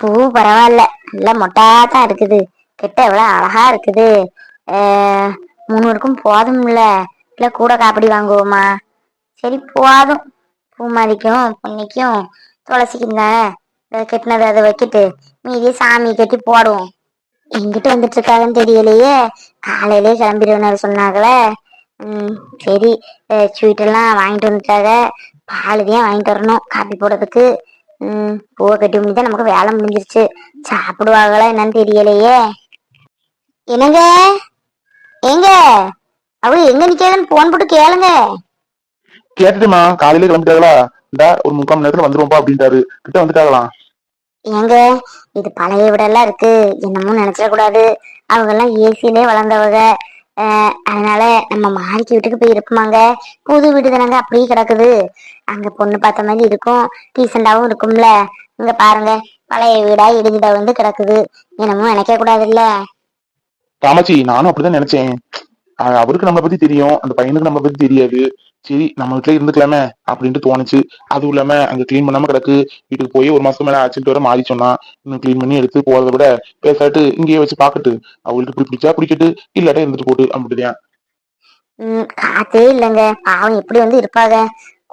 பூ பரவாயில்ல. நல்ல மொட்டாதான் இருக்குது. கிட்ட எவ்வளோ அழகா இருக்குது. மூணுவருக்கும் போதும் போதும்ல. இல்லை கூட காப்படி வாங்குவோமா? சரி போதும். பூமாதிக்கும் பொன்னிக்கும் துளசிக்கும் தானே? கெட்டினது அதை வைக்கிட்டு மீதி சாமி கட்டி போடுவோம். எங்கிட்ட வந்துட்டு இருக்காங்கன்னு தெரியலையே. காலையிலே கிளம்பிடுவேன்னு சொன்னாங்களே. ம் சரி. ஸ்வீட்டெல்லாம் வாங்கிட்டு வந்துட்டாங்க. பால் தான் வாங்கிட்டு வரணும். காப்பி போடுறதுக்கு. ம் பூவை கட்டி முடிஞ்சா நமக்கு வேலை முடிஞ்சிருச்சு. சாப்பிடுவாங்களா என்னன்னு தெரியலையே. என்னங்க? எங்க அவரு எங்க நிக்காதுன்னு போன் போட்டு கேளுங்க. கேட்டுட்டுமா காலையில கிளம்பிட்டாங்களா? இந்த ஒரு முக்கால் மணி நேரத்துல வந்துருவோம்ப்பா அப்படின்ட்டாரு. கிட்ட வந்துட்டாங்களாம் ஏங்க இது பழைய வீடெல்லாம் இருக்கு. என்னமோ நினைச்சிடக்கூடாது. அவங்க எல்லாம் ஏசிலே வளர்ந்தவங்க. அதனால நம்ம மாடிக்கு வீட்டுக்கு போய் இருப்போமாங்க. புது வீடு தானங்க அப்படியே கிடக்குது. அங்க பொண்ணு பார்த்த மாதிரி இருக்கும். டீசெண்டாவும் இருக்கும்ல. இங்க பாருங்க பழைய வீடா இடிஞ்சிட வந்து கிடக்குது. என்னமோ நினைக்க கூடாதுல்ல ராமச்சி நானும் அப்படிதான் நினைச்சேன். அவருக்கு நம்மளை பத்தி தெரியும். அந்த பையனுக்கு நம்மளை பத்தி தெரியாது. சரி நம்ம வீட்டுல இருந்துக்கலாமே அப்படின்ட்டு தோணுச்சு. அதுவும் இல்லாம அங்க கிளீன் பண்ணாம கிடக்கு. வீட்டுக்கு போய் ஒரு மாசம் மேல ஆச்சுட்டு வர மாறி சொன்னா இன்னும் கிளீன் பண்ணி எடுத்து போறதை விட பேசாட்டு இங்கேயே வச்சு பாக்கட்டு அவங்களுக்கு இப்படி பிடிச்சா பிடிக்கட்டு இல்லாட்டா இருந்துட்டு போட்டு அப்படிதான் ம் காத்தே இல்லைங்க. அவங்க எப்படி வந்து இருப்பாங்க?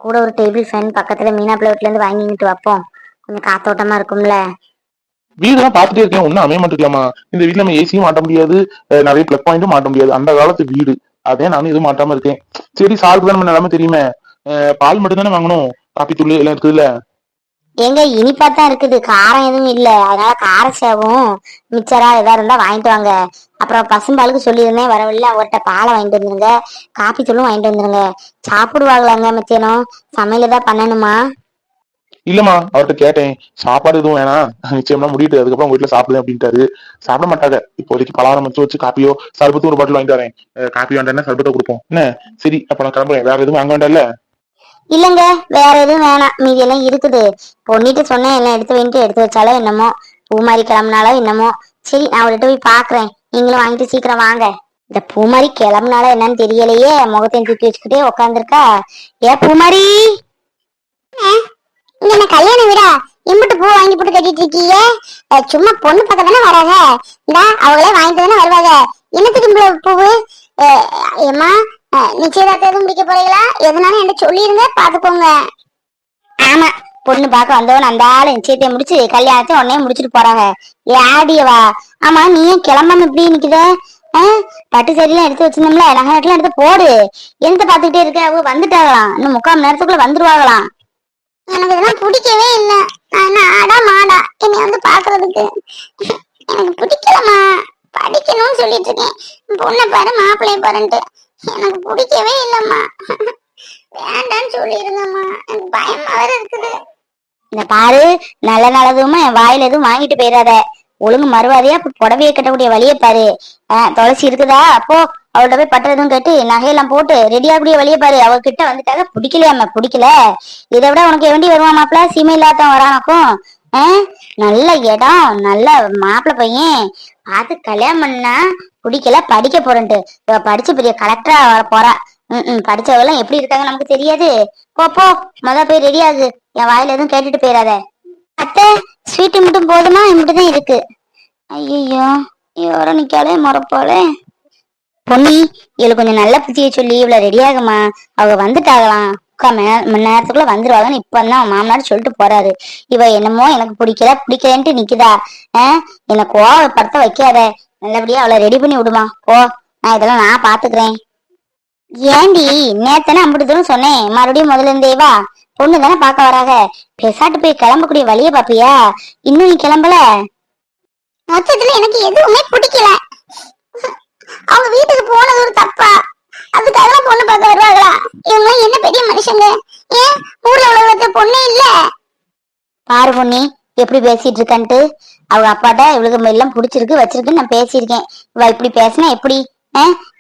கூட ஒரு டேபிள் ஃபேன் பக்கத்துல மீனா பிளேட்ல இருந்து வாங்கிட்டு வைப்போம். கொஞ்சம் காத்தோட்டமா இருக்கும்ல. வீடுலாம் பார்த்துட்டே இருக்கேன். ஒன்றும் அமைய மாட்டேங்கலாமா இந்த வீட்டுல நம்ம ஏசியும் மாட்ட முடியாது. நிறைய பிளக் பாயிண்ட்டும் மாட்ட முடியாது. அந்த காலத்து வீடு. அதே நானும் எதுவும் மாட்டாம இருக்கேன். சரி சாருக்கு தான் நம்ம நிலைமை தெரியுமே? பால் மட்டும் தானே வாங்கணும்? காப்பி தூள் எல்லாம் இருக்குதுல்ல? எங்க இனிப்பா தான் இருக்குது. காரம் எதுவும் இல்ல. அதனால கார சேவும் மிச்சரா எதா இருந்தா வாங்கிட்டு வாங்க. அப்புறம் பசும்பாலுக்கு சொல்லியிருந்தேன். வரவில்லை அவர்கிட்ட பாலை வாங்கிட்டு வந்துருங்க. காப்பி தூளும் வாங்கிட்டு வந்துருங்க. சாப்பிடுவாங்களாங்க மத்தியானம்? சமையல் ஏதாவது பண்ணணுமா? இல்லம்மா அவர்கிட்ட கேட்டேன். சாப்பாடு எதுவும் வேணாம். நிச்சயமா முடிட்டு அதுக்கப்புறம் வீட்டுல சாப்பிடுவேன் அப்படின்ட்டாரு. சாப்பிட மாட்டாங்க. இப்போதைக்கு பலகாரம் வச்சு வச்சு காப்பியோ சர்பத்தும் ஒரு பாட்டில் வாங்கிட்டு வரேன். காப்பி வேண்டாம் சர்பத்தை கொடுப்போம். என்ன? சரி அப்ப நான் கிளம்புறேன். வேற எதுவும் வாங்க வேண்டாம்ல? இல்லங்க வேற எதுவும் வேணாம். மீதி எல்லாம் இருக்குது. பொண்ணிட்டு சொன்னேன் எல்லாம் எடுத்து வைன்ட்டு எடுத்து வச்சாலோ என்னமோ. பூமாரி கிளம்புனாலோ என்னமோ. சரி நான் அவர்கிட்ட போய் பாக்குறேன். நீங்களும் வாங்கிட்டு சீக்கிரம் வாங்க. இந்த பூமாரி கிளம்புனால என்னன்னு தெரியலையே. முகத்தையும் தூக்கி வச்சுக்கிட்டே உட்காந்துருக்கா ஏ பூமாரி! இங்க என்ன கல்யாண வீடா? இம்புட்டு பூ வாங்கி போட்டு கட்டிட்டு இருக்கீங்க? சும்மா பொண்ணு பக்கம் தானே வராங்க? இந்தா அவங்களே வாங்கிட்டு தானே வருவாங்க. என்னத்துக்கு இவ்வளவு பூவு? ஏமா ஏம்மா நிச்சயதார்த்தம் எதுவும் முடிக்க போறீங்களா? எதுனாலும் என்கிட்ட சொல்லிருங்க பாத்துக்கோங்க ஆமா பொண்ணு பார்க்க வந்தவன் அந்த ஆளு நிச்சயத்தை முடிச்சு கல்யாணத்தை உடனே முடிச்சிட்டு போறாங்க. ஏடியவா ஆமா நீ ஏன் கிளம்பாம இப்படி நிக்குத பட்டு சரியெல்லாம் எடுத்து வச்சிருந்தோம்ல நகை நட்டுலாம் எடுத்து போடு. எந்த பாத்துக்கிட்டே இருக்க? அவ வந்துட்டாங்களாம். இன்னும் முக்கால் மணி நேரத்துக்குள்ள வந்துருவாங்களாம். எனக்கு இதெல்லாம் பிடிக்கவே இல்லை. நான் என்ன ஆடா மாடா? என்னை வந்து பாக்குறதுக்கு. எனக்கு பிடிக்கலம்மா. படிக்கணும்னு சொல்லிட்டு இருக்கேன். பொண்ணை பாரு மாப்பிள்ளைய பாருன்ட்டு. எனக்கு பிடிக்கவே இல்லம்மா. வேண்டாம்னு சொல்லிருந்தம்மா எனக்கு பயமா வேற இருக்குது. இந்த பாரு நல்ல நல்லதுமா என் வாயில எதுவும் வாங்கிட்டு போயிடாத ஒழுங்கு மறுவாதையா? புடவையை கட்டக்கூடிய வழியை பாரு. ஆஹ் துளசி இருக்குதா? அப்போ அவள்கிட்ட போய் பட்டுறதும் எதுவும் நகையெல்லாம் போட்டு ரெடி ஆகக்கூடிய வழியை பாரு. அவகிட்ட வந்துட்டாக்க பிடிக்கலையாம பிடிக்கல. இதை விட உனக்கு வேண்டி வருவான் மாப்பிள்ள சீமை இல்லாதான் வரானக்கும் நல்ல இடம் நல்ல மாப்பிள்ளை பையன். பார்த்து கல்யாணம் பண்ணா பிடிக்கல படிக்க போறேன்ட்டு. இவ படிச்சு பெரிய கலெக்டரா வர போறா. ம் ம் படிச்சவெல்லாம் எப்படி இருக்காங்க நமக்கு தெரியாது. போ போ. மொதல் போய் ரெடி ஆகு. என் வாயில எதுவும் கேட்டுட்டு போயிடாத. அத்தை ஸ்வீட்டு மட்டும் போதுமா? இப்படி தான் இருக்கு. ஐயோ இவர நிக்காலே மறப்பாளே பொன்னி இவளுக்கு கொஞ்சம் நல்ல புத்திய சொல்லி இவ்வளவு ரெடி ஆகுமா? அவங்க வந்துட்டாகலாம் உட்காம மணி நேரம் மணி நேரத்துக்குள்ள வந்துருவாங்கன்னு இப்ப தான் மாமனார் சொல்லிட்டு போறாரு. இவ என்னமோ எனக்கு பிடிக்கல பிடிக்கலன்ட்டு நிக்குதா? ஆஹ் என்ன கோவப்படுத்த வைக்காத. நல்லபடியா அவளை ரெடி பண்ணி விடுமா? போ நான் இதெல்லாம் நான் பாத்துக்கிறேன். ஏண்டி நேத்தன அம்பிட்டு தூரம் சொன்னேன்? மறுபடியும் முதல்ல இருந்தேவா பொண்ணு தானே பார்க்க வராங்க பெசாட்டு போய் கிளம்பக்கூடிய வழிய பாப்பியா இன்னும் நீ கிளம்பல? மொத்தத்துல எனக்கு எதுவுமே பிடிக்கல. அவங்க வீட்டுக்கு போனது ஒரு தப்பா. அதுக்காக பொண்ணு பார்க்க வருவாங்களா? இவங்க என்ன பெரிய மனுஷங்க? ஏன் ஊர்ல உலகத்துல பொண்ணே இல்ல? பாரு பொண்ணி எப்படி பேசிட்டு இருக்கான்ட்டு. அவங்க அப்பாட்ட இவளுக்கு எல்லாம் பிடிச்சிருக்கு வச்சிருக்குன்னு நான் பேசியிருக்கேன். இவ இப்படி பேசினா எப்படி?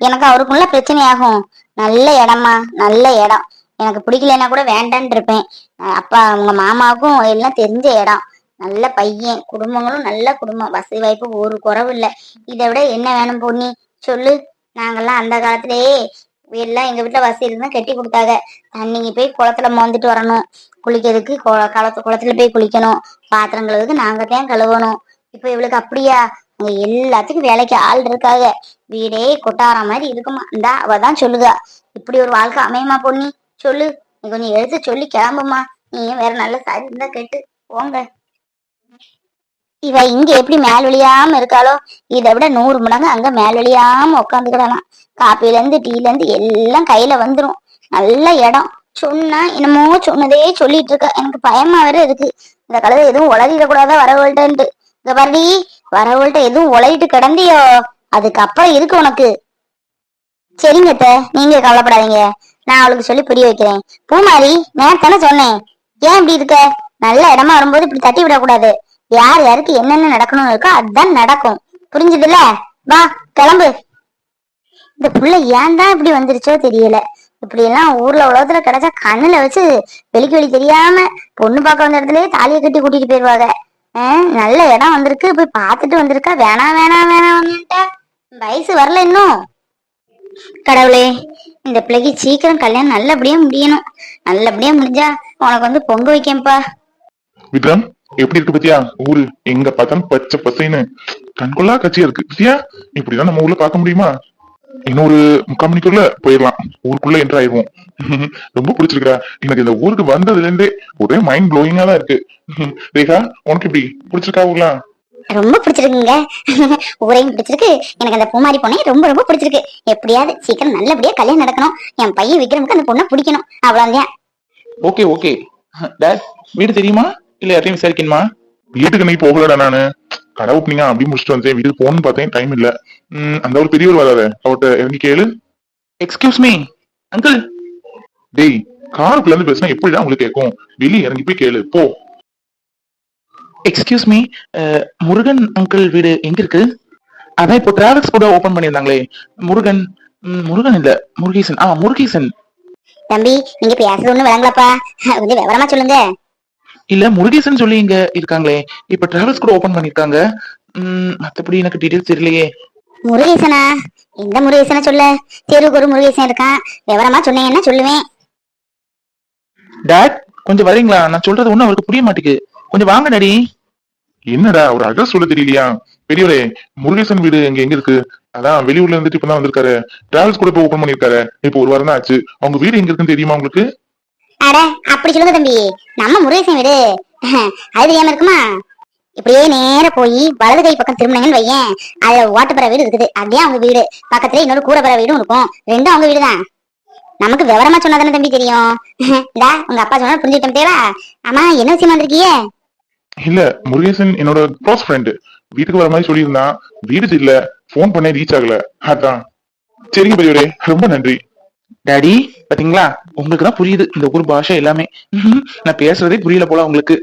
எனக்கு அவருக்குள்ள பிரச்சனை ஆகும். நல்ல இடமா நல்ல இடம். எனக்கு பிடிக்கலன்னா கூட வேண்டான் இருப்பேன். அப்பா அவங்க மாமாவுக்கும் எல்லாம் தெரிஞ்ச இடம். நல்ல பையன் குடும்பங்களும் நல்ல குடும்பம். வசதி வாய்ப்பு ஒரு குறவு இல்லை. இதை விட என்ன வேணும் பொண்ணி சொல்லு. நாங்கெல்லாம் அந்த காலத்திலேயே எல்லாம் எங்க வீட்டுல வசதி இருந்தா கட்டி கொடுத்தாங்க. தண்ணிங்க போய் குளத்துல மோந்துட்டு வரணும். குளிக்கிறதுக்கு குளத்து களத்து குளத்துல போய் குளிக்கணும். பாத்திரம் கழுவுக்கு நாங்க தான் கழுவணும். இப்ப இவளுக்கு அப்படியா? அங்க எல்லாத்துக்கும் வேலைக்கு ஆள் இருக்காங்க. வீடே கொட்டார மாதிரி இருக்குமா? இந்தா அவதான் சொல்லுதா. இப்படி ஒரு வாழ்க்கை அமையுமா பொண்ணி சொல்லு. நீ கொஞ்சம் எடுத்து சொல்லி கிளம்புமா. நீ வேற நல்ல சாரி இருந்தா கேட்டு. போங்க. இவ இங்க எப்படி மேல் வழியாம இருக்காளோ? இதை விட நூறு மடங்கு அங்க மேல் வழியாம உட்காந்துக்கிடலாம் காப்பில இருந்து டீல இருந்து எல்லாம் கையில வந்துரும். நல்ல இடம். சொன்னா என்னமோ சொன்னதே சொல்லிட்டு இருக்க. எனக்கு பயமா வேற இருக்கு. இந்த கழுதை எதுவும் உளறிடக்கூடாதா வரவள்கிட்டன்ட்டு. இந்த பாருடி வரவள்கிட்ட எதுவும் உலகிட்டு கிடந்தியோ? அதுக்கப்புறம் இருக்கு உனக்கு. சரிங்க நீங்க கவலைப்படாதீங்க. நான் அவளுக்கு சொல்லி புரிய வைக்கிறேன். பூமாரி நேரத்தானே சொன்னேன். ஏன் இப்படி இருக்க? நல்ல இடமா வரும்போது இப்படி தட்டி விடக்கூடாது. யார் யாருக்கு என்னென்ன நடக்கணும்னு இருக்கோ அதுதான் நடக்கும். புரிஞ்சுதுல வா கிளம்பு. இந்த புள்ள ஏன் தான் இப்படி வந்துருச்சோ தெரியல. இப்படி எல்லாம் ஊர்ல உலகத்துல கிடைச்சா கண்ணுல வச்சு வெளிக்கு வெளி தெரியாம பொண்ணு பார்க்க வந்த இடத்துலயே தாலியை கட்டி கூட்டிட்டு போயிருவாங்க. நல்ல இடம் வந்திருக்கு. போய் பார்த்துட்டு வந்திருக்கா. வேணாம் வேணாம் வேணாம் வயசு வரல இன்னும். கடவுளே இந்த பிள்ளைக்கு சீக்கிரம் கல்யாணம் நல்லபடியா முடியணும். நல்லபடியா முடிஞ்சா உனக்கு வந்து பொங்க வைக்கேன்பா விக்ரம் எப்படி இருக்கு பத்தியா? ஊரு எங்க பார்த்தாலும் பச்சை பசைன்னு. கண்கொள்ளா கட்சியா இருக்கு. பத்தியா? இப்படிதான் நம்ம ஊர்ல பாக்க முடியுமா? இன்னொரு முக்கால் மணிக்குள்ள போயிடலாம். ஊருக்குள்ள என்டர் ஆயிடுவோம். ரொம்ப பிடிச்சிருக்கா எனக்கு இந்த ஊருக்கு வந்ததுல இருந்தே ஒரே மைண்ட் ப்ளோயிங்கா தான் இருக்கு. ரேகா உனக்கு எப்படி? பிடிச்சிருக்கா ஊர்லாம்? ரொம்ப பிடிச்சிருக்குங்க. ஊரையும் பிடிச்சிருக்கு. எனக்கு அந்த பூமாரி பொண்ணையும் ரொம்ப ரொம்ப பிடிச்சிருக்கு. எப்படியாவது சீக்கிரம் நல்லபடியா கல்யாணம் நடக்கணும். என் பையன் விக்ரமுக்கு அந்த பொண்ணை பிடிக்கணும். அவ்வளவுதான். Okay okay. டேட் வீடு தெரியுமா? இல்ல யாரையும் விசாரிக்கணுமா? வீட்டுக்கு நீ போகலடா நானு. கடை ஓப்பனிங்கா அப்படி முடிச்சுட்டு வந்தேன். வீட்டுக்கு போகணும்னு பார்த்தேன். டைம் இல்ல. ம், அந்த ஒரு பெரியவர் வராத அவர்கிட்ட இறங்கி கேளு. எக்ஸ்கியூஸ் மீ அங்கிள் டேய் காருக்குள்ள இருந்து பேசினா எப்படிடா உங்களுக்கு கேட்கும்? வெளியே இறங்கி போய் கேளு. போ. எக்ஸ்கியூஸ் மீ முருகன் அங்கிள் வீடு எங்க இருக்கு அதான் இப்போ டிராவல்ஸ் கூட ஓபன் பண்ணியிருந்தாங்களே. முருகன் முருகன் இல்ல முருகேசன். ஆ முருகேசன். தம்பி நீங்க பேசுறது ஒண்ணு விளங்கலப்பா. கொஞ்சம் விவரமா சொல்லுங்க. இல்ல முருகேசன் சொல்லி இங்க இருக்காங்களே. இப்ப டிராவல்ஸ் கூட ஓபன் பண்ணிருக்காங்க மத்தபடி எனக்கு டீடைல்ஸ் தெரியலையே. முருகேசனா? எந்த முருகேசனை சொல்ல? தெருவுக்கு ஒரு முருகேசன் இருக்கான். விவரமா சொன்னீங்கன்னா சொல்லுவேன்? டாட் கொஞ்சம் வரீங்களா? நான் சொல்றது ஒண்ணும் அவருக்கு புரிய மாட்டேங்குது. கொஞ்சம் வாங்க டாடி. என்னடா ஒரு அட்ரஸ் சொல்ல தெரியலையா? பெரியவரே முருகேசன் வீடு எங்க எங்க இருக்கு? அதான் வெளியூர்ல இருந்துட்டு இப்பதான் வந்திருக்காரு. டிராவல்ஸ் கூட இப்ப ஓபன் பண்ணிருக்காரு இப்போ ஒரு வாரம் தான் ஆச்சு. அவங்க வீடு எங்க இருக்குன்னு தெரியுமா உங்களுக்கு? அட அப்படி சொல்லுங்க தம்பி. நம்ம முருகேசன் வீடு. அது தெரியாம இருக்குமா? இப்படியே நேர போய் வலது கை பக்கம் திரும்பினீங்கன்னு வையேன். அதுல ஓட்டுப்பற வீடு இருக்குது. அப்படியே அவங்க வீடு. பக்கத்துல இன்னொரு கூடப்பற வீடும் இருக்கும். ரெண்டும் அவங்க வீடுதான் நமக்கு விவரமா சொன்னாதானே தம்பி தெரியும். இந்தா உங்க அப்பா சொன்னா புரிஞ்சுக்கிட்டோம் தேவா ஆமா என்ன விஷயமா வந்திருக்கீங்க? இல்ல முருகேசன் என்னோட க்ளோஸ் ஃப்ரெண்டு வீட்டுக்கு வர மாதிரி சொல்லியிருந்தான் வீடு தெரியல ஃபோன் பண்ண ரீச் ஆகல. அதான். சரிங்க பெரியவரே ரொம்ப நன்றி. டாடி பாத்தீங்களா? உங்களுக்கு தான் புரியுது இந்த ஊர் பாஷை எல்லாமே. நான் பேசுறதே புரியல போல உங்களுக்கு.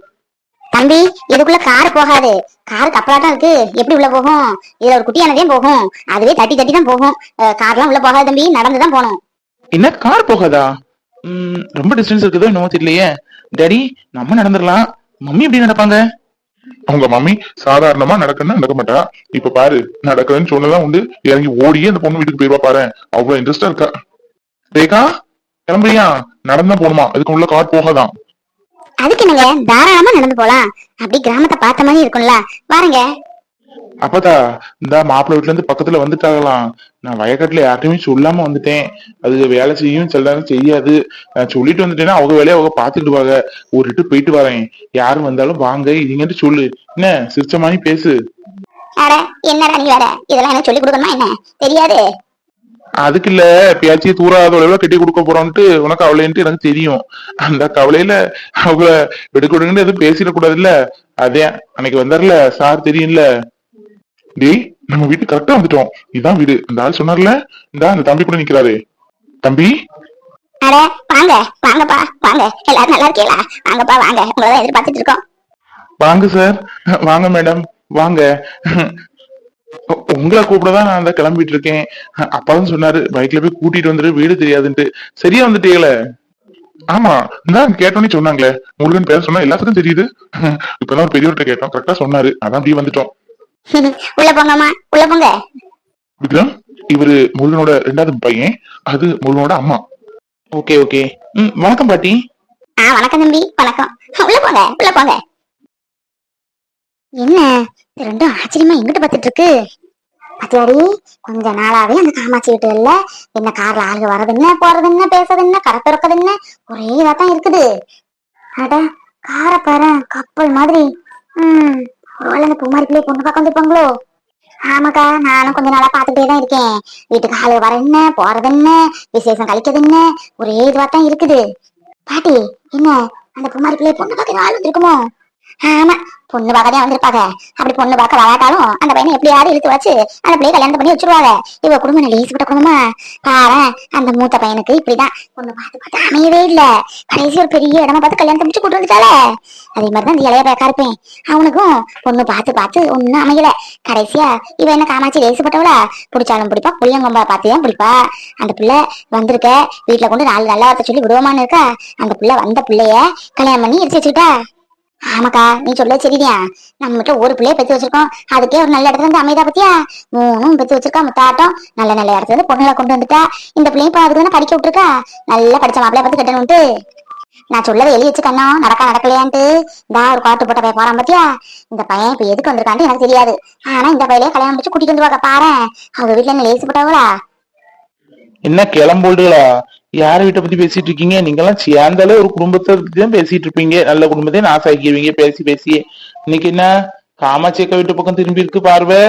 தம்பி இதுக்குள்ள கார் போகாது. கார் கப்பலாட்டம் இருக்கு. எப்படி உள்ள போகும்? இதுல ஒரு குட்டியானதே போகும். அதுவே தட்டி தட்டி தான் போகும். கார்லாம் உள்ள போகாது தம்பி. நடந்து தான் போகணும். என்ன கார் போகாதா? ம், ரொம்ப டிஸ்டன்ஸ் இருக்குதோ என்னவோ தெரியலையே. டாடி நம்ம நடந்துடலாம். மம்மி எப்படி நடப்பாங்க? அவங்க மம்மி சாதாரணமா நடக்கணும்னா நடக்க மாட்டா இப்ப பாரு நடக்கிறேன்னு சொன்னதான் உண்டு இறங்கி ஓடியே அந்த பொண்ணு வீட்டுக்கு போயிருவா பாரு. அவ்வளவு இன்ட்ரெஸ்டா இருக்கா? ரேகா கிளம்புறியா? நடந்தா போகணுமா அதுக்கு உள்ள கார் போகாதான். அதுக்கு என்னங்க? தாராளமா நடந்து போலாம். அப்படி கிராமத்தை பார்த்த மாதிரி இருக்கும்ல. பாருங்க அப்பதா இந்த மாப்பிள்ளை வீட்டுல இருந்து பக்கத்துல வந்துட்டாங்களாம். நான் வயக்காட்டுல யார்ட்டையுமே சொல்லாம வந்துட்டேன். அது வேலை செய்யும் சில நேரம் செய்யாது. நான் சொல்லிட்டு வந்துட்டேன்னா அவங்க வேலையை அவங்க பாத்துக்கிடுவாங்க ஒரு இட்டு போயிட்டு வரேன். யாரும் வந்தாலும் வாங்க இதுங்கன்ட்டு சொல்லு. என்ன சிரிச்ச மாதிரி பேசு. அட என்னடா நீ வேற? இதெல்லாம் எனக்கு சொல்லி கொடுக்கணுமா என்ன? தெரியாது. அதுக்கு இல்ல பேச்சியை தூராத அளவுல கட்டி கொடுக்க போறோம்ட்டு உனக்கு அவளைன்ட்டு எனக்கு தெரியும். அந்த கவலையில அவங்கள எடுக்க விடுங்கன்னு எதுவும் பேசிடக்கூடாதுல்ல. அதே அன்னைக்கு வந்தார்ல சார் தெரியும்ல. டேய் நம்ம வீட்டு கரெக்டா வந்துட்டோம். இதான் வீடு. இந்த ஆள் சொன்னார்ல? இந்த அந்த தம்பி கூட நிக்கிறாரு. தம்பி? அட வாங்க வாங்கப்பா வாங்க. எல்லாரும் நல்லா இருக்கீங்களா? வாங்கப்பா வாங்க. உங்களை தான் எதிர்பார்த்துட்டு இருக்கோம். வாங்க சார். வாங்க மேடம். வாங்க. உங்களை கூப்பிடதான் நான் அந்த கிளம்பிட்டு இருக்கேன். அப்பாவும் சொன்னாரு பைக்ல போய் கூட்டிட்டு வந்துரு வீடு தெரியாதுன்ட்டு. சரியா வந்துட்டீங்களே? ஆமா. நான் கேட்டோன்னே சொன்னாங்களே. முருகன் பேர சொன்னா எல்லாத்துக்கும் தெரியுது. இப்பதான் ஒரு பெரியவர்கிட்ட கேட்டோம். கரெக்டா சொன்னாரு. அதான் அப்படியே வந்துட்டோம். உள்ள போங்கம்மா உள்ள போங்க. விக்ரம் இவரு முருகனோட ரெண்டாவது பையன் அது முருகனோட அம்மா. Okay okay. ம் வணக்கம் பாட்டி. ஆ வணக்கம் தம்பி. வணக்கம். உள்ள போங்க உள்ள போங்க. என்ன? இது ரெண்டும் ஆச்சரியமா எங்கிட்ட பார்த்துட்டு இருக்கு பத்தியாடி கொஞ்ச நாளாவே அந்த காமாட்சி வீட்டு இல்ல என்ன கார்ல ஆளுங்க வர்றது என்ன போறது என்ன பேசுறது என்ன கடை திறக்கிறது என்ன ஒரே இதா தான் இருக்குது. அட காரை பாரு கப்பல் மாதிரி. ம். ஒருவேளை அந்த குமாரி பிள்ளை பொண்ணு பார்க்க வந்திருப்பாங்களோ? ஆமாக்கா நானும் கொஞ்ச நாளா பாத்துட்டே தான் இருக்கேன். வீட்டுக்கு ஆளு வர என்ன போறது என்ன விசேஷம் கழிக்கிறது என்ன ஒரே இதுவா தான் இருக்குது. பாட்டி என்ன? அந்த குமாரி பொண்ணு பார்க்க ஆள் வந்திருக்குமோ? ஆமா பொண்ணு பார்க்க தான் வந்திருப்பாங்க. அப்படி பொண்ணு பார்க்க வராட்டாலும் அந்த பையனை எப்படியாவது இழுத்து வச்சு அந்த பிள்ளைய கல்யாணம் பண்ணி வச்சிருவாங்க. இவ குடும்பம் லேசிப்பட்ட குடும்பமா? பாரு அந்த மூத்த பையனுக்கு இப்படிதான். பொண்ணு பார்த்து பார்த்து அமையவே இல்ல. கடைசி ஒரு பெரிய இடமா பார்த்து கல்யாணத்தை முடிச்சு கூட்டு வந்துட்டாலே அதே மாதிரிதான் இந்த இளைய பேக்கா இருப்பேன் அவனுக்கும் பொண்ணு பார்த்து பார்த்து ஒண்ணும் அமையல. கடைசியா இவ என்ன காமாச்சி லேசுப்பட்டவளா பிடிச்சாலும் பிடிப்பா புளியங்கொம்பா பார்த்து தான் பிடிப்பா அந்த பிள்ளை வந்திருக்க. வீட்டுல கொண்டு நாலு நல்ல வார்த்தை சொல்லி விடுவோமான்னு இருக்கா? அந்த பிள்ளை வந்த பிள்ளைய கல்யாணம் பண்ணி எரிச்சு வச்சுக்கிட்டா? ஆமாக்கா நீ சொல்ல சரிடியா நம்ம கிட்ட ஒரு பிள்ளைய பெத்து வச்சிருக்கோம். அதுக்கே ஒரு நல்ல இடத்துல இருந்து அமைதா பத்தியா? மூணும் பெத்து வச்சிருக்கா முத்தாட்டம். நல்ல நல்ல இடத்துல இருந்து பொண்ணுல கொண்டு வந்துட்டா. இந்த பிள்ளையும் இப்ப அதுக்கு தானே படிக்க விட்டுருக்கா. நல்லா படிச்ச மாப்பிளைய பத்தி கட்டணும்ட்டு. நான் சொல்லதை எழுதி வச்சு கண்ணா நடக்கா நடக்கலையான்ட்டு. இந்த ஒரு காட்டு போட்ட பையன் போறான் பத்தியா? இந்த பையன் இப்ப எதுக்கு வந்திருக்கான்ட்டு எனக்கு தெரியாது. ஆனா இந்த பையிலே கல்யாணம் முடிச்சு கூட்டிட்டு வந்து பாரு அவங்க வீட்டுல என்ன லேசி போட்டாங்களா? என்ன கிளம்போடுகளா யார வீட்டை பத்தி பேசிட்டு இருக்கீங்க? நீங்க எல்லாம் சேர்ந்தாலே ஒரு குடும்பத்தை பத்தி தான் பேசிட்டு இருப்பீங்க. நல்ல குடும்பத்தையும் நாசாக்கிடுவீங்க பேசி பேசி இன்னைக்கு என்ன? காமாட்சி அக்கா வீட்டு பக்கம் திரும்பி இருக்கு பார்வை.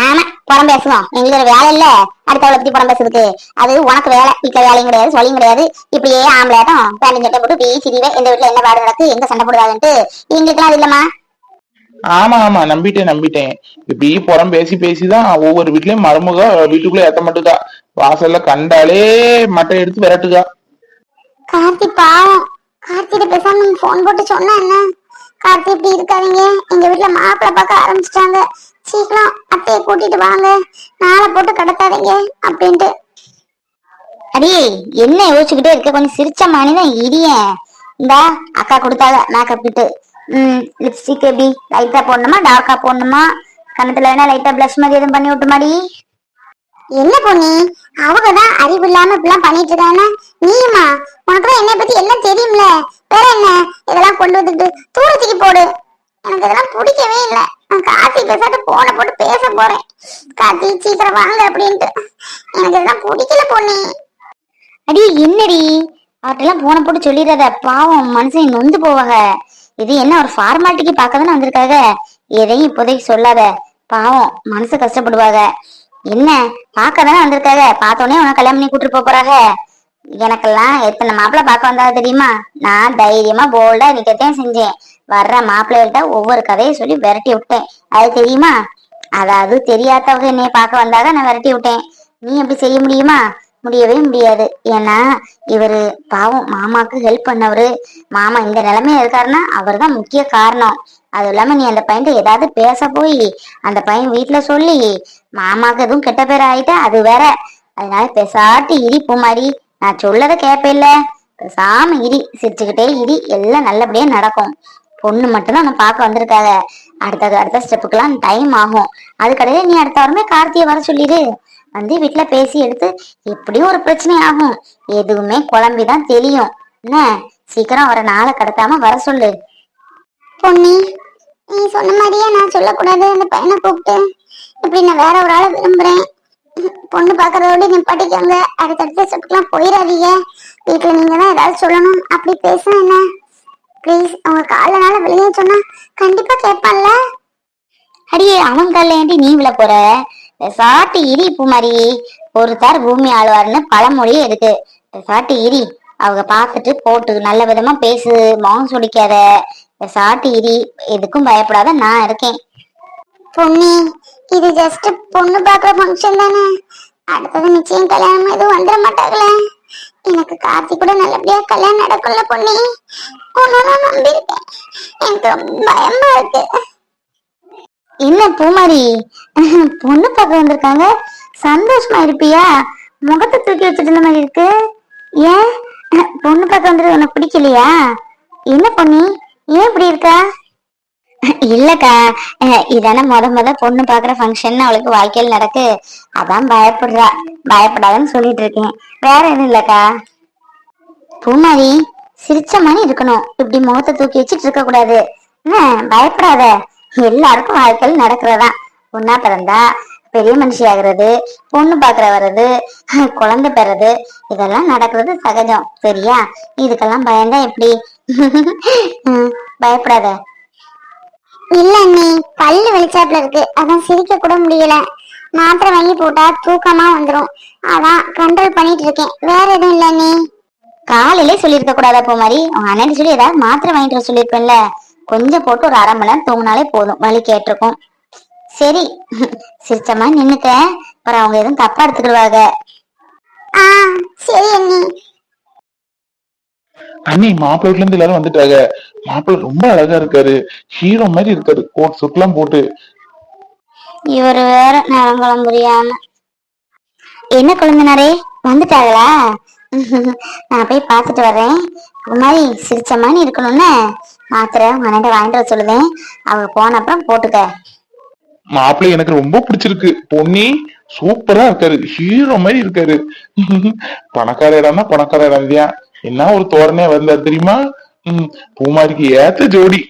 ஆமா புறம் பேசுவோம். எங்களுக்கு ஒரு வேலை இல்ல. அடுத்தவளை பத்தி புறம் பேசுறதுக்கு. அது உனக்கு வேலை. வீட்டுல வேலையும் கிடையாது சொல்லியும் கிடையாது. இப்படியே ஆம்பளையாட்டம் பேண்ட் சட்டை போட்டு இப்படியே சிரிவே எந்த வீட்டுல என்ன பாடு நடக்கு எங்க சண்டை போடுவாங்கன்ட்டு. எங்களுக்குலாம் அது இல்லம்மா. ஆமா ஆமா. நம்பிட்டேன் நம்பிட்டேன். இப்படி புறம் பேசி பேசிதான் ஒவ்வொரு வீட்லயும் மருமக வீட்டுக்குள்ள ஏத்த மாட்டுக்கா வாசல்ல கண்டாலே மட்டை எடுத்து விரட்டுக்கா கார்த்தி பாவம். கார்த்திட்ட பேசாம நீங்க போன் போட்டு சொன்னா என்ன? கார்த்தி இப்படி இருக்காதீங்க. எங்க வீட்டுல மாப்பிள்ளை பார்க்க ஆரம்பிச்சிட்டாங்க. சீக்கிரம் அத்தையை கூட்டிட்டு வாங்க. நாளை போட்டு கடத்தாதீங்க அப்படின்ட்டு. அடி என்ன யோசிச்சுக்கிட்டே இருக்க? கொஞ்சம் சிரிச்ச மானிதான் இடியேன் இந்தா அக்கா கொடுத்தாங்க மேக்கப் கிட்டு. ம் லிப்ஸ்டிக் எப்படி? லைட்டா போடணுமா? டார்க்கா போடணுமா? கணத்துல வேணா லைட்டா பிளஷ் மாதிரி எதுவும் பண்ணி விட்டுமாடி என்ன பொண்ணி அவங்க தான் அறிவு இல்லாம இப்படிலாம் பண்ணிட்டு இருக்காங்க நீயுமா? உனக்கு என்னை பத்தி எல்லாம் தெரியும்ல. வேற என்ன? இதெல்லாம் கொண்டு வந்துட்டு தூரத்துக்கு போடு. எனக்கு இதெல்லாம் பிடிக்கவே இல்லை. நான் கார்த்தி பேசாட்டு போனை போட்டு பேச போறேன். காத்தி சீக்கிரம் வாங்க அப்படின்ட்டு. எனக்கு இதெல்லாம் பிடிக்கல பொண்ணு அடி என்னடி? அவர்கிட்டலாம் போனை போட்டு சொல்லிடுறத பாவம் மனுஷன் நொந்து போவாங்க இது என்ன ஒரு ஃபார்மாலிட்டிக்கு பார்க்க தானே வந்திருக்காங்க எதையும் இப்போதைக்கு சொல்லாத. பாவம் மனசு கஷ்டப்படுவாங்க என்ன? பார்க்க தானே வந்திருக்காங்க பார்த்தோன்னே உனக்கு கல்யாணம் பண்ணி கூட்டிட்டு போறாங்க எனக்கெல்லாம் எத்தனை மாப்பிள்ள பார்க்க வந்தா தெரியுமா? நான் தைரியமா போல்டா நிக்கத்தையும் செஞ்சேன். வர்ற மாப்பிள்ளைகள்ட்ட ஒவ்வொரு கதையை சொல்லி விரட்டி விட்டேன். அது தெரியுமா? அதாவது தெரியாதவங்க என்னைய பார்க்க வந்தாக நான் விரட்டி விட்டேன். நீ எப்படி செய்ய முடியுமா? முடியவே முடியாது. ஏன்னா இவரு பாவம் மாமாக்கு ஹெல்ப் பண்ணவரு. மாமா இந்த நிலைமையில இருக்காருன்னா அவர் தான் முக்கிய காரணம். அதுவும் இல்லாம நீ அந்த பையன்ட்ட ஏதாவது பேச போய் அந்த பையன் வீட்டுல சொல்லி மாமாக்கு எதுவும் கெட்ட பேர் ஆயிட்டா அது வேற. அதனால பெசாட்டி இடி பூமாரி. நான் சொல்லத கேட்பேல்ல பேசாம இடி சிரிச்சுக்கிட்டே இடி எல்லாம் நல்லபடியா நடக்கும். பொண்ணு மட்டும்தான் நான் பார்க்க வந்திருக்காங்க அடுத்த அடுத்த ஸ்டெப்புக்கெல்லாம் டைம் ஆகும். அதுக்கடையே நீ அடுத்த வாரமே கார்த்தியை வர சொல்லிடு வந்து வீட்டுல பேசி எடுத்து எப்படியும் ஒரு பிரச்சனை ஆகும். எதுவுமே குழம்பிதான் தெரியும் என்ன? சீக்கிரம் வர நாளை கடத்தாம வர சொல்லு. பொன்னி நீ சொன்ன மாதிரியே நான் சொல்லக்கூடாது அந்த பையனை கூப்பிட்டு. இப்படி நான் வேற ஒரு ஆளை விரும்புறேன். பொண்ணு பாக்குறதோட நிப்பாட்டிக்கோங்க. அடுத்தடுத்த ஸ்டெப்லாம் போயிடாதீங்க. வீட்டுல நீங்க தான் ஏதாவது சொல்லணும். அப்படி பேசுனா என்ன? ப்ளீஸ் அவங்க காலனால வெளியே சொன்னா கண்டிப்பா கேட்பான்ல. அடியே அவன் கால ஏண்டி நீ விழ போற? சாட்டி இரி இப்போ மாதிரி ஒருத்தார் பூமி ஆழ்வார்னு பழமொழியே இருக்கு. சாட்டி இரி அவங்க பார்த்துட்டு போட்டு நல்ல விதமா பேசு முகம் சுடிக்காத. சாட்டு இரி எதுக்கும் பயப்படாத நான் இருக்கேன். பொண்ணு இது ஜஸ்ட் பொண்ணு பார்க்குற ஃபங்க்ஷன் தானே. அடுத்தது நிச்சயம் கல்யாணம் எதுவும் வந்துட மாட்டாங்களே. எனக்கு கார்த்தி கூட நல்லபடியா கல்யாணம் நடக்கும்ல பொண்ணு உன்னை நம்பியிருக்கேன். எனக்கு ரொம்ப பயமா இருக்கு. என்ன பூமாரி? பொண்ணு பார்க்க வந்திருக்காங்க. சந்தோஷமா இருப்பியா? முகத்தை தூக்கி வச்சுட்டு இருந்த மாதிரி இருக்கு. ஏன்? பொண்ணு பார்க்க வந்துட்டு உனக்கு பிடிக்கலையா? என்ன பொண்ணி ஏன் இப்படி இருக்கா? இல்லக்கா இதான முத முத பொண்ணு பாக்குற ஃபங்க்ஷன் அவளுக்கு வாழ்க்கையில் நடக்கு. அதான் பயப்படுறா. பயப்படாதன்னு சொல்லிட்டு இருக்கேன். வேற எதுவும் இல்லக்கா. பூமாரி சிரிச்ச மாதிரி இருக்கணும். இப்படி முகத்தை தூக்கி வச்சுட்டு இருக்க கூடாது. என்ன பயப்படாத. எல்லாருக்கும் வாழ்க்கையில் நடக்கிறதா? ஒன்னா பிறந்தா பெரிய மனுஷி ஆகுறது பொண்ணு பாக்குற வர்றது குழந்தை பெறது இதெல்லாம் நடக்கிறது சகஜம். சரியா? இதுக்கெல்லாம் பயந்தா எப்படி? பயப்படாத. இல்ல நீ பல்லு வெளிச்சாப்புல இருக்கு. அதான் சிரிக்க கூட முடியல. மாத்திரை வாங்கி போட்டா தூக்கமா வந்துரும். அதான் கண்ட்ரோல் பண்ணிட்டு இருக்கேன். வேற எதுவும் இல்ல நீ காலையிலே சொல்லியிருக்க கூடாதா போ மாதிரி அவங்க அண்ணன் சொல்லி ஏதாவது மாத்திரை வாங்கிட்டு வர சொல்லியிருப்பேன்ல. கொஞ்சம் போட்டு ஒரு அரை மணி நேரம் தூங்கினாலே போதும். வலி கேட்டிருக்கும். சரி. சிரிச்சமா நின்னுக்க அப்புறம் அவங்க எதுவும் தப்பா எடுத்துக்கிடுவாங்க. ஆ சரி அண்ணி. அண்ணி மாப்பிள்ளை வீட்ல இருந்து எல்லாரும் வந்துட்டாங்க. மாப்பிள்ளை ரொம்ப அழகா இருக்காரு. ஹீரோ மாதிரி இருக்காரு. கோட் சுட்லாம் போட்டு. இவர் வேற நேரங்குளம் புரியாம என்ன குழந்தைனாரே? வந்துட்டாங்களா? நான் போய் பார்த்துட்டு வர்றேன். மாதிரி சிரிச்ச மாதிரி இருக்கணும்னு மாத்திரை மனையிட்ட வாங்கிட்டு வர சொல்லுவேன் அவங்க போன அப்புறம் போட்டுக்க. மாப்பிள்ளை எனக்கு ரொம்ப பிடிச்சிருக்கு. பொன்னி சூப்பரா இருக்காரு. ஹீரோ மாதிரி இருக்காரு. பணக்கார இடம்னா பணக்கார இடம் இல்லையா? என்ன ஒரு தோரணையா வந்தா தெரியுமா? உம் பூமாரிக்கு ஏத்த ஜோடி.